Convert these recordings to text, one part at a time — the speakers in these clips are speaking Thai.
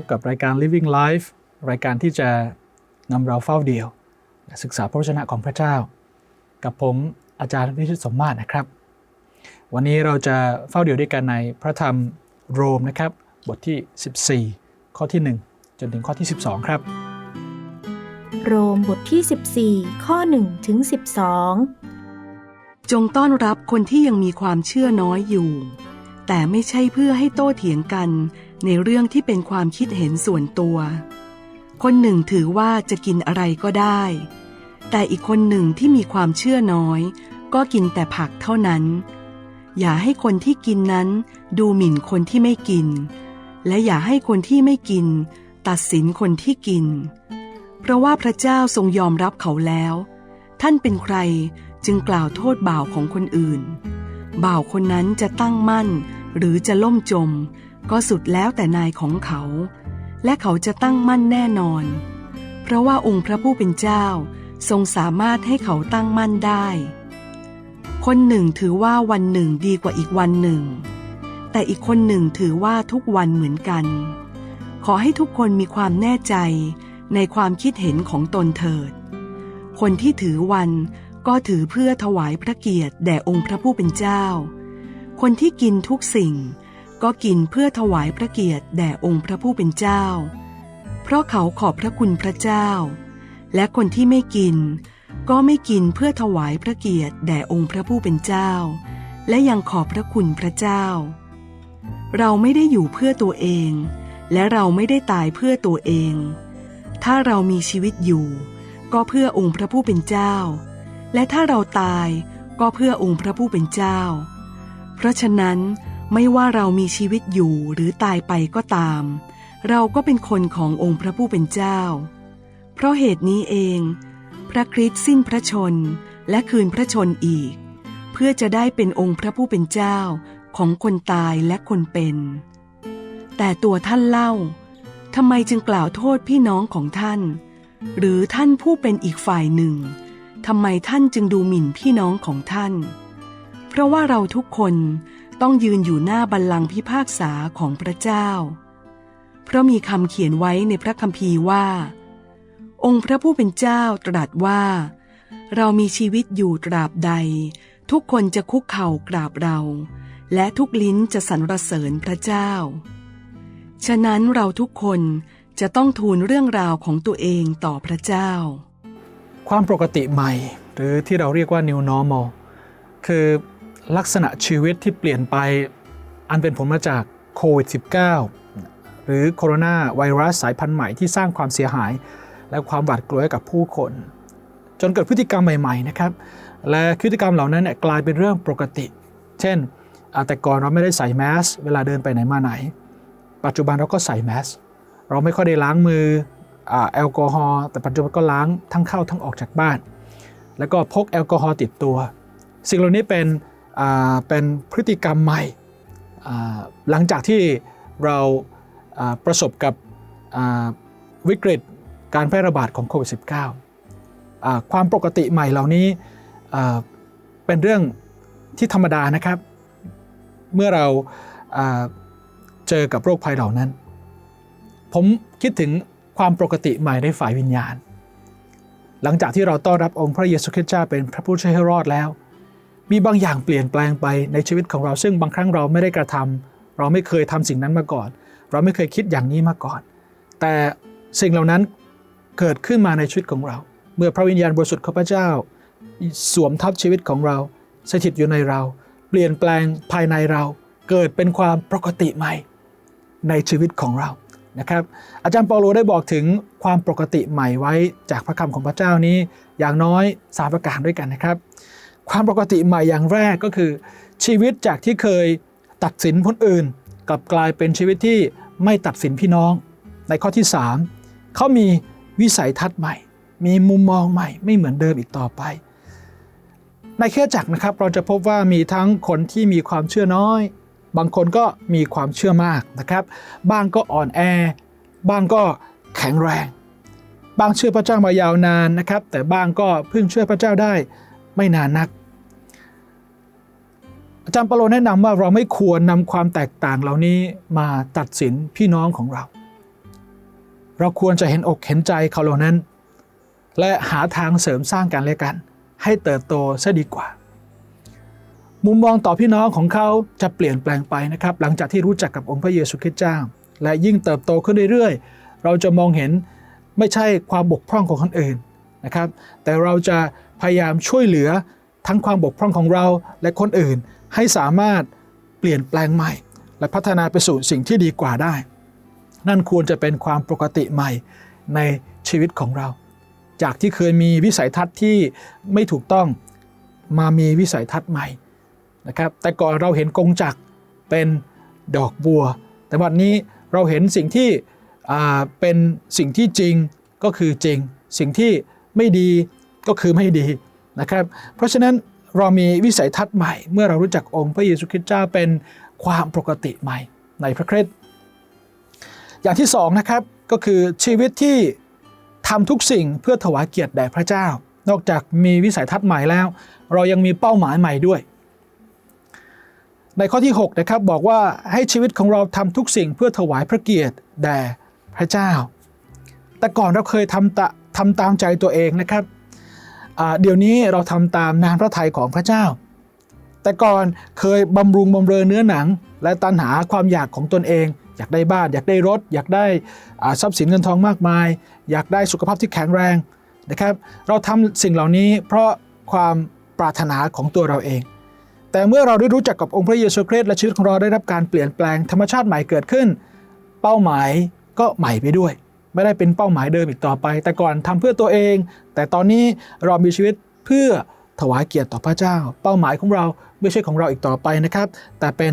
บกับรายการ Living Life รายการที่จะนำเราเฝ้าเดียว ศึกษาพระวจนะของพระเจ้า กับผมอาจารย์วิชิตสมมาตรนะครับ วันนี้เราจะเฝ้าเดียวด้วยกันในพระธรรมโรมนะครับ บทที่ 14 ข้อที่ 1 จนถึงข้อที่ 12 ครับ โรมบทที่ 14 ข้อ1ถึง12 จงต้อนรับคนที่ยังมีความเชื่อน้อยอยู่ แต่ไม่ใช่เพื่อให้โต้เถียงกัน ในเรื่องที่เป็นความคิดเห็นส่วนตัว คนหนึ่งถือว่าจะกินอะไรก็ได้ แต่อีกคนหนึ่งที่มีความเชื่อน้อย ก็กินแต่ผักเท่านั้น อย่าให้คนที่กินนั้น ดูหมิ่นคนที่ไม่กิน และอย่าให้คนที่ไม่กิน ตัดสินคนที่กิน เพราะว่าพระเจ้าทรงยอมรับเขาแล้ว ท่านเป็นใครจึงกล่าวโทษบ่าวของคนอื่น บ่าวคนนั้นจะตั้งมั่นหรือจะล่มจม ก็สุดแล้วแต่นายของเขา และเขาจะตั้งมั่นแน่นอน เพราะว่าองค์พระผู้เป็นเจ้าทรงสามารถให้เขาตั้งมั่นได้ คนหนึ่งถือว่าวันหนึ่งดีกว่าอีกวันหนึ่ง แต่อีกคนหนึ่งถือว่าทุกวันเหมือนกัน ขอให้ทุกคนมีความแน่ใจในความคิดเห็นของตนเถิด คนที่ถือวันก็ถือเพื่อถวายพระเกียรติแด่องค์พระผู้เป็นเจ้า คนที่กินทุกสิ่ง ก็กินเพื่อถวายพระเกียรติแด่องค์พระผู้เป็นเจ้า เพราะเขาขอบพระคุณพระเจ้า และคนที่ไม่กิน ก็ไม่กินเพื่อถวายพระเกียรติแด่องค์พระผู้เป็นเจ้า และยังขอบพระคุณพระเจ้า เราไม่ได้อยู่เพื่อตัวเอง และเราไม่ได้ตายเพื่อตัวเอง ถ้าเรามีชีวิตอยู่ ก็เพื่อองค์พระผู้เป็นเจ้า และถ้าเราตายก็เพื่อองค์พระผู้เป็นเจ้า เพราะฉะนั้น ไม่ว่าเรามีชีวิตอยู่หรือตายไปก็ตาม เราก็เป็นคนขององค์พระผู้เป็นเจ้า เพราะเหตุนี้เอง พระคริสต์สิ้นพระชนและคืนพระชนอีก เพื่อจะได้เป็นองค์พระผู้เป็นเจ้าของคนตายและคนเป็น แต่ตัวท่านเล่าทำไมจึงกล่าวโทษพี่น้องของท่าน หรือท่านผู้เป็นอีกฝ่ายหนึ่งทำไมท่านจึงดูหมิ่นพี่น้องของท่าน เพราะว่าเราทุกคน ต้องยืนอยู่หน้าบัลลังก์พิพากษาของพระเจ้า เพราะมีคำเขียนไว้ในพระคัมภีร์ว่า องค์พระผู้เป็นเจ้าตรัสว่า เรามีชีวิตอยู่ตราบใด ทุกคนจะคุกเข่ากราบเรา และทุกลิ้นจะสรรเสริญพระเจ้า ฉะนั้นเราทุกคนจะต้องทูลเรื่องราวของตัวเองต่อพระเจ้า ความปกติใหม่ หรือที่เราเรียกว่า new normal คือ ลักษณะชีวิตที่เปลี่ยนไปอันเป็นผลมาจากโควิด -19 หรือโคโรนาไวรัสสายพันธุ์ใหม่ที่สร้างความเสียหาย และความหวาดกลัวให้กับผู้คน จนเกิดพฤติกรรมใหม่ๆนะครับและพฤติกรรมเหล่านั้นเนี่ยกลายเป็นเรื่องปกติ เช่นแต่ก่อนเราไม่ได้ใส่แมสเวลาเดินไปไหนมาไหน ปัจจุบันเราก็ใส่แมสเราไม่ค่อยได้ล้างมืออแอลกอฮอล์แต่ปัจจุบันก็ล้างทั้งเข้าทั้งออกจากบ้าน แล้วก็พกแอลกอฮอล์ติดตัว สิ่งเหล่านี้เป็น เป็นพฤติกรรมใหม่หลังจากที่เราประสบกับวิกฤตการแพร่ระบาดของโควิด -19 อ่าความปกติใหม่เหล่านี้เป็นเรื่องที่ธรรมดานะครับ เมื่อเราอ่าเจอกับโรคภัยเหล่านั้น ผมคิดถึงความปกติใหม่ในฝ่ายวิญญาณ หลังจากที่เราต้อนรับองค์พระเยซูคริสต์เจ้าเป็นพระผู้ช่วยให้รอดแล้ว มีบางอย่างเปลี่ยนแปลงไปในชีวิตของเรา ซึ่งบางครั้งเราไม่ได้กระทำเราไม่เคยทำสิ่งนั้นมาก่อน เราไม่เคยคิดอย่างนี้มาก่อน แต่สิ่งเหล่านั้นเกิดขึ้นมาในชีวิตของเรา เมื่อพระวิญญาณบริสุทธิ์ของพระเจ้า สวมทับชีวิตของเรา สถิตอยู่ในเรา เปลี่ยนแปลงภายในเรา เกิดเป็นความปกติใหม่ในชีวิตของเรานะครับอาจารย์เปาโลได้บอกถึงความปกติใหม่ไว้จากพระคำของพระเจ้านี้อย่างน้อยสามประการด้วยกันนะครับ ความปกติใหม่อย่างแรกก็คือ ชีวิตจากที่เคยตัดสินคนอื่นกลับกลายเป็นชีวิตที่ไม่ตัดสินพี่น้อง ในข้อที่ 3เขามีวิสัยทัศน์ใหม่ มีมุมมองใหม่ ไม่เหมือนเดิมอีกต่อไป ในแค่จักรนะครับ เราจะพบว่ามีทั้งคนที่มีความเชื่อน้อย บางคนก็มีความเชื่อมากนะครับ บ้างก็อ่อนแอ บ้างก็แข็งแรง บางเชื่อพระเจ้ามายาวนานนะครับ แต่บ้างก็เพิ่งเชื่อพระเจ้าได้ ไม่นานนัก อาจารย์เปาโลแนะนำว่าเราไม่ควรนำความแตกต่างเหล่านี้มาตัดสินพี่น้องของเรา เราควรจะเห็นอกเห็นใจเขาเหล่านั้น และหาทางเสริมสร้างกันและกัน ให้เติบโตซะดีกว่า มุมมองต่อพี่น้องของเขาจะเปลี่ยนแปลงไปนะครับ หลังจากที่รู้จักกับองค์พระเยซูคริสต์เจ้า และยิ่งเติบโตขึ้นเรื่อยๆ เราจะมองเห็นไม่ใช่ความบกพร่องของคนอื่นนะครับ แต่เราจะ พยายามช่วยเหลือทั้งความบกพร่องของเราและคนอื่นให้สามารถเปลี่ยนแปลงใหม่ และพัฒนาไปสู่สิ่งที่ดีกว่าได้ นั่นควรจะเป็นความปกติใหม่ในชีวิตของเรา จากที่เคยมีวิสัยทัศน์ที่ไม่ถูกต้องมามีวิสัยทัศน์ใหม่นะครับแต่ก่อนเราเห็นกงจักรเป็นดอกบัว แต่วันนี้เราเห็นสิ่งที่เป็นสิ่งที่จริงก็คือจริง สิ่งที่ไม่ดี ก็คือไม่ดีนะครับ เพราะฉะนั้นเรามีวิสัยทัศน์ใหม่ เมื่อเรารู้จักองค์พระเยซูคริสต์เจ้าเป็นความปกติใหม่ในพระคริสต์อย่างที่สองนะครับก็คือชีวิตที่ทำทุกสิ่งเพื่อถวายเกียรติแด่พระเจ้า นอกจากมีวิสัยทัศน์ใหม่แล้ว เรายังมีเป้าหมายใหม่ด้วย ในข้อที่6นะครับบอกว่าให้ชีวิตของเราทำทุกสิ่งเพื่อถวายพระเกียรติแด่พระเจ้า แต่ก่อนเราเคยทำตะทำตามใจตัวเองนะครับ เดี๋ยวนี้เราทำตามนามพระทัยของพระเจ้า แต่ก่อนเคยบำรุงบำเรอเนื้อหนัง และตันหาความอยากของตนเอง อยากได้บ้าน อยากได้รถ อยากได้ทรัพย์สินเงินทองมากมาย อยากได้สุขภาพที่แข็งแรงนะครับ เราทำสิ่งเหล่านี้เพราะความปรารถนาของตัวเราเอง แต่เมื่อเราได้รู้จักกับองค์พระเยซูคริสต์และชีวิตของเราได้รับการเปลี่ยนแปลงธรรมชาติใหม่เกิดขึ้น เป้าหมายก็ใหม่ไปด้วย ไม่ได้เป็นเป้าหมายเดิมอีกต่อไป แต่ก่อนทำเพื่อตัวเอง แต่ตอนนี้เรามีชีวิตเพื่อถวายเกียรติต่อพระเจ้า เป้าหมายของเราไม่ใช่ของเราอีกต่อไปนะครับ แต่เป็น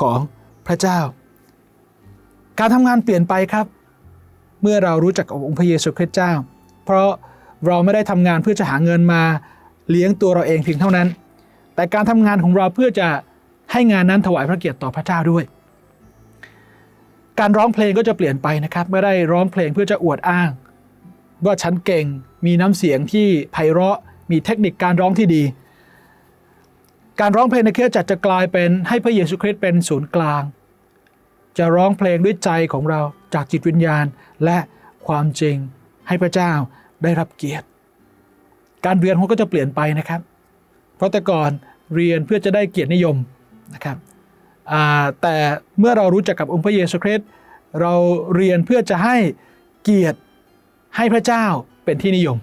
ของพระเจ้า การทำงานเปลี่ยนไปครับ เมื่อเรารู้จักองค์พระเยซูคริสต์เจ้า เพราะเราไม่ได้ทำงานเพื่อจะหาเงินมาเลี้ยงตัวเราเองเพียงเท่านั้น แต่การทำงานของเราเพื่อจะให้งานนั้นถวายพระเกียรติต่อพระเจ้าด้วย การร้องเพลงก็จะเปลี่ยนไปนะครับไม่ได้ร้องเพลงเพื่อจะอวดอ้าง ว่าฉันเก่งมีน้ำเสียงที่ไพเราะมีเทคนิคการร้องที่ดี การร้องเพลงในคริสตจักรจะกลายเป็นให้พระเยซูคริสต์เป็นศูนย์กลาง จะร้องเพลงด้วยใจของเราจากจิตวิญญาณและความจริงให้พระเจ้าได้รับเกียรติ การเรียนเขาก็จะเปลี่ยนไปนะครับ เพราะแต่ก่อนเรียนเพื่อจะได้เกียรตินิยมนะครับ แต่เมื่อเรารู้จักกับองค์พระเยซูคริสต์เราเรียนเพื่อจะให้เกียรติให้พระเจ้าเป็นที่นิยม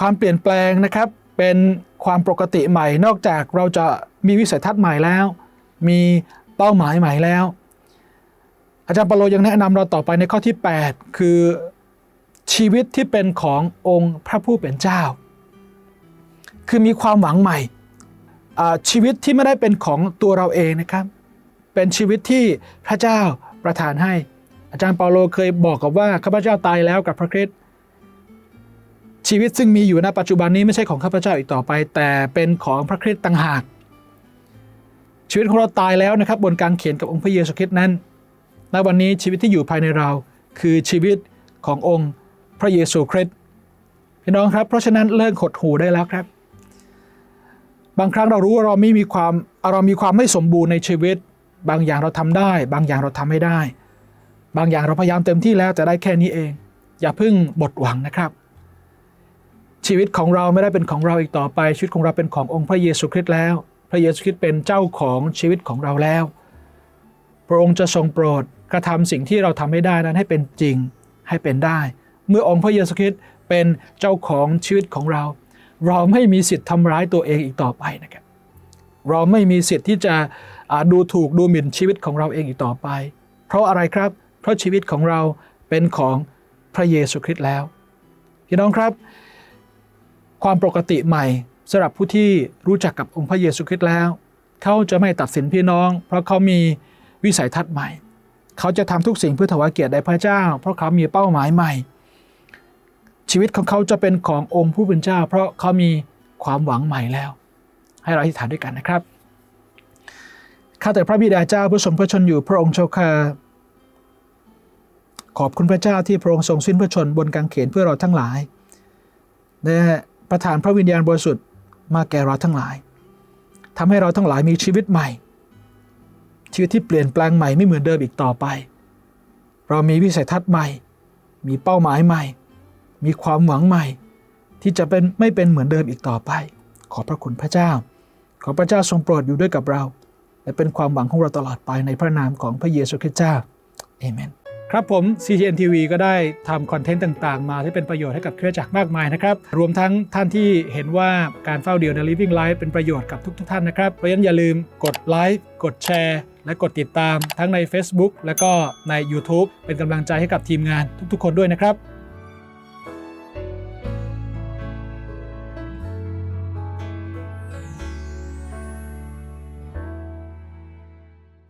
ความเปลี่ยนแปลงนะครับเป็นความปกติใหม่ นอกจากเราจะมีวิสัยทัศน์ใหม่แล้ว มีเป้าหมายใหม่แล้ว อาจารย์เปาโลยังแนะนำเราต่อไปในข้อที่ 8 คือชีวิตที่เป็นขององค์พระผู้เป็นเจ้า คือมีความหวังใหม่ ชีวิตที่ไม่ได้เป็นของตัวเราเองนะครับ เป็นชีวิตที่พระเจ้าประทานให้ อาจารย์เปาโลเคยบอกกับว่าข้าพเจ้าตายแล้วกับพระคริสต์ชีวิตซึ่งมีอยู่ณปัจจุบันนี้ไม่ใช่ของข้าพเจ้าอีกต่อไป แต่เป็นของพระคริสต์ต่างหาก ชีวิตของเราตายแล้วนะครับ บนการเขียนกับองค์พระเยซูคริสต์นั้นณวันนี้ชีวิตที่อยู่ภายในเราคือชีวิตขององค์พระเยซูคริสต์พี่น้องครับ เพราะฉะนั้นเลิกหดหูได้แล้วครับ บางครั้งเรารู้ว่าเราไม่มีความเรามีความไม่สมบูรณ์ในชีวิต บางอย่างเราทำได้ บางอย่างเราทำไม่ได้ บางอย่างเราพยายามเต็มที่แล้วแต่ได้แค่นี้เอง อย่าเพิ่งหมดหวังนะครับ ชีวิตของเราไม่ได้เป็นของเราอีกต่อไป ชีวิตของเราเป็นขององค์พระเยซูคริสต์แล้ว พระเยซูคริสต์เป็นเจ้าของชีวิตของเราแล้ว พระองค์จะทรงโปรดกระทำสิ่งที่เราทำไม่ได้นั้นให้เป็นจริงให้เป็นได้ เมื่อองค์พระเยซูคริสต์เป็นเจ้าของชีวิตของเรา เราไม่มีสิทธิ์ทำร้ายตัวเองอีกต่อไปนะครับ เราไม่มีสิทธิ์ที่จะดูถูกดูหมิ่นชีวิตของเราเองอีกต่อไป เพราะอะไรครับ เพราะชีวิตของเราเป็นของพระเยซูคริสต์แล้ว พี่น้องครับ ความปกติใหม่สำหรับผู้ที่รู้จักกับองค์พระเยซูคริสต์แล้ว เขาจะไม่ตัดสินพี่น้อง เพราะเขามีวิสัยทัศน์ใหม่ เขาจะทำทุกสิ่งเพื่อถวายเกียรติแด่พระเจ้า เพราะเขามีเป้าหมายใหม่ ชีวิตของเขาจะเป็นขององค์ผู้เป็นเจ้า เพราะเขามีความหวังใหม่แล้ว ให้เราอธิษฐานด้วยกันนะครับข้าแต่พระบิดาเจ้าผู้ทรงพระชนอยู่พระองค์เจ้าข้าขอบคุณพระเจ้าที่พระองค์ทรงสิ้นพระชนบนกางเขนเพื่อเราทั้งหลายและประทานพระวิญญาณบริสุทธิ์มาแก่เราทั้งหลายทำให้เราทั้งหลายมีชีวิตใหม่ ชีวิตที่เปลี่ยนแปลงใหม่ไม่เหมือนเดิมอีกต่อไป เรามีวิสัยทัศน์ใหม่ มีเป้าหมายใหม่ มีความหวังใหม่ ที่จะเป็นไม่เป็นเหมือนเดิมอีกต่อไป ขอพระคุณพระเจ้า ขอพระเจ้าทรงโปรดอยู่ด้วยกับเรา และเป็นความหวังของเราตลอดไปในพระนามของพระเยซูคริสต์เจ้าเอเมนครับผม CGN TV ก็ได้ทำคอนเทนต์ต่างๆ มาที่เป็นประโยชน์ให้กับเครือจักรมากมายนะครับ รวมทั้งท่านที่เห็นว่าการเฝ้าเดี่ยวใน Living Life เป็นประโยชน์กับทุก ๆ ท่านนะครับ เพราะฉะนั้นอย่าลืมกดไลค์กดแชร์และกดติดตามทั้งใน Facebook และก็ใน YouTube เป็นกำลังใจให้กับทีมงานทุกๆ คนด้วยนะครับ